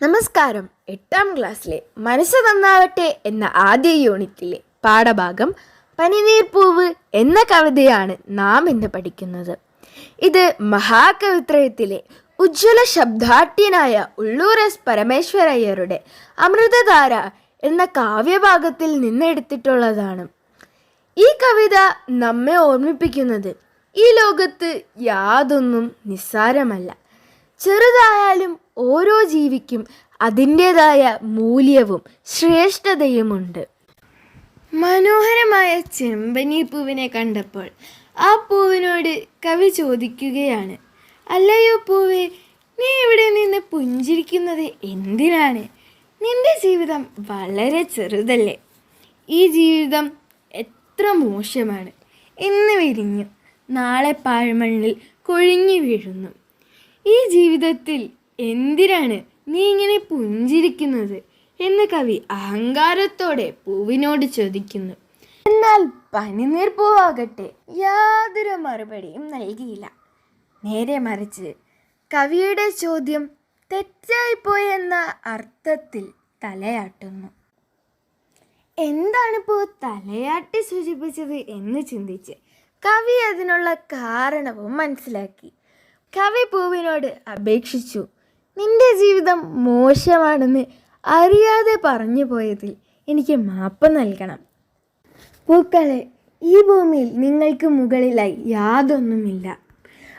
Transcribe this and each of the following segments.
നമസ്കാരം. എട്ടാം ക്ലാസ്സിലെ മനസ്സ് നന്നാവട്ടെ എന്ന ആദ്യ യൂണിറ്റിലെ പാഠഭാഗം പനിനീർപ്പൂവ് എന്ന കവിതയാണ് നാം ഇന്ന് പഠിക്കുന്നത്. ഇത് മഹാകവിത്രയത്തിലെ ഉജ്ജ്വല ശബ്ദാഠ്യനായ ഉള്ളൂർ എസ് പരമേശ്വരയ്യരുടെ അമൃതധാര എന്ന കാവ്യഭാഗത്തിൽ നിന്നെടുത്തിട്ടുള്ളതാണ് ഈ കവിത നമ്മെ ഓർമ്മിപ്പിക്കുന്നത് ഈ ലോകത്ത് യാതൊന്നും നിസ്സാരമല്ല. ചെറുതായാലും ഓരോ ജീവിക്കും അതിന്റെതായ മൂല്യവും ശ്രേഷ്ഠതയുമുണ്ട്. മനോഹരമായ ചെമ്പനി പൂവിനെ കണ്ടപ്പോൾ ആ പൂവിനോട് കവി ചോദിക്കുകയാണ് അല്ലയോ പൂവേ നീ ഇവിടെ നിന്ന് പുഞ്ചിരിക്കുന്നത് എന്തിനാണ്? നിന്റെ ജീവിതം വളരെ ചെറുതല്ലേ? ഈ ജീവിതം എത്ര മോശമാണ്. ഇന്ന് വിരിഞ്ഞു. നാളെ പാഴ്മണ്ണിൽ കൊഴിഞ്ഞു വീഴുന്നു. ഈ ജീവിതത്തിൽ എന്തിനാണ് നീ ഇങ്ങനെ പുഞ്ചിരിക്കുന്നത്? എന്ന് കവി അഹങ്കാരത്തോടെ പൂവിനോട് ചോദിക്കുന്നു. എന്നാൽ പനിനീർ പൂവാകട്ടെ യാതൊരു മറുപടിയും നൽകിയില്ല. നേരെ മറിച്ച് കവിയുടെ ചോദ്യം തെറ്റായിപ്പോയെന്ന അർത്ഥത്തിൽ തലയാട്ടുന്നു. എന്താണിപ്പോൾ തലയാട്ടി സൂചിപ്പിച്ചത് എന്ന് ചിന്തിച്ച് കവി അതിനുള്ള കാരണവും മനസ്സിലാക്കി. കവി പൂവിനോട് അപേക്ഷിച്ചു. നിന്റെ ജീവിതം മോശമാണെന്ന് അറിയാതെ പറഞ്ഞു പോയതിൽ എനിക്ക് മാപ്പ് നൽകണം. പൂക്കളെ ഈ ഭൂമിയിൽ നിങ്ങൾക്ക് മുകളിലായി യാതൊന്നുമില്ല.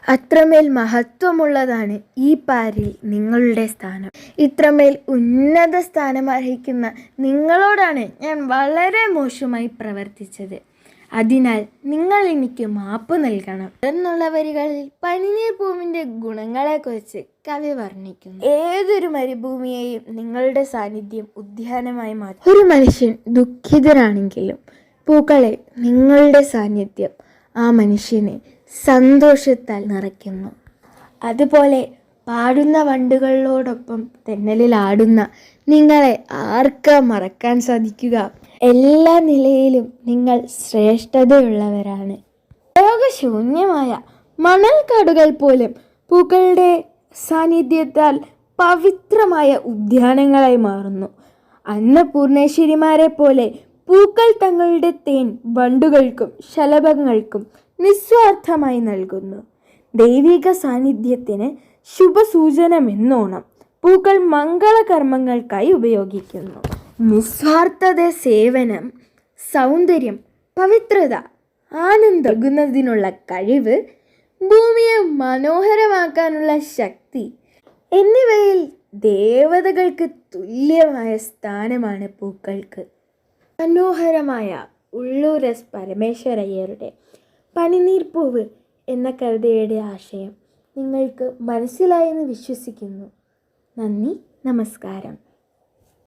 അത്രമേൽ മഹത്വമുള്ളതാണ് ഈ പാരിൽ നിങ്ങളുടെ സ്ഥാനം. ഇത്രമേൽ ഉന്നത സ്ഥാനം അർഹിക്കുന്ന നിങ്ങളോടാണ് ഞാൻ വളരെ മോശമായി പ്രവർത്തിച്ചത്. അതിനാൽ നിങ്ങൾ എനിക്ക് മാപ്പ് നൽകണം. എന്നുള്ള വരികളിൽ പനിനീർ ഭൂമിന്റെ ഗുണങ്ങളെക്കുറിച്ച് കവി വർണിക്കുന്നു. ഏതൊരു മരുഭൂമിയെയും നിങ്ങളുടെ സാന്നിധ്യം ഉദ്യാനമായി മാറ്റും. ഒരു മനുഷ്യൻ ദുഃഖിതരാണെങ്കിലും പൂക്കളെ നിങ്ങളുടെ സാന്നിധ്യം ആ മനുഷ്യനെ സന്തോഷത്താൽ നിറയ്ക്കുന്നു. അതുപോലെ പാടുന്ന വണ്ടുകളോടൊപ്പം തെന്നലിൽ ആടുന്ന നിങ്ങളെ ആർക്ക മറക്കാൻ സാധിക്കുക? എല്ലാ നിലയിലും നിങ്ങൾ ശ്രേഷ്ഠതയുള്ളവരാണ്. രോഗശൂന്യമായ മണൽക്കാടുകൾ പോലും പൂക്കളുടെ സാന്നിധ്യത്താൽ പവിത്രമായ ഉദ്യാനങ്ങളായി മാറുന്നു. അന്നപൂർണേശ്വരിമാരെ പോലെ പൂക്കൾ തങ്ങളുടെ തേൻ വണ്ടുകൾക്കും ശലഭങ്ങൾക്കും നിസ്വാർത്ഥമായി നൽകുന്നു. ദൈവിക സാന്നിധ്യത്തിന് ശുഭസൂചനമെന്നോണം പൂക്കൾ മംഗളകർമ്മങ്ങൾക്കായി ഉപയോഗിക്കുന്നു. നിസ്വാർത്ഥത സേവനം സൗന്ദര്യം പവിത്രത ആനന്ദകുന്നതിനുള്ള കഴിവ് ഭൂമിയെ മനോഹരമാക്കാനുള്ള ശക്തി എന്നിവയിൽ ദേവതകൾക്ക് തുല്യമായ സ്ഥാനമാണ് പൂക്കൾക്ക്. മനോഹരമായ ഉള്ളൂർ എസ് പരമേശ്വരയ്യരുടെ പനിനീർപ്പൂവ് എന്ന കവിതയുടെ ആശയം നിങ്ങൾക്ക് മനസ്സിലായെന്ന് വിശ്വസിക്കുന്നു. നന്ദി നമസ്കാരം.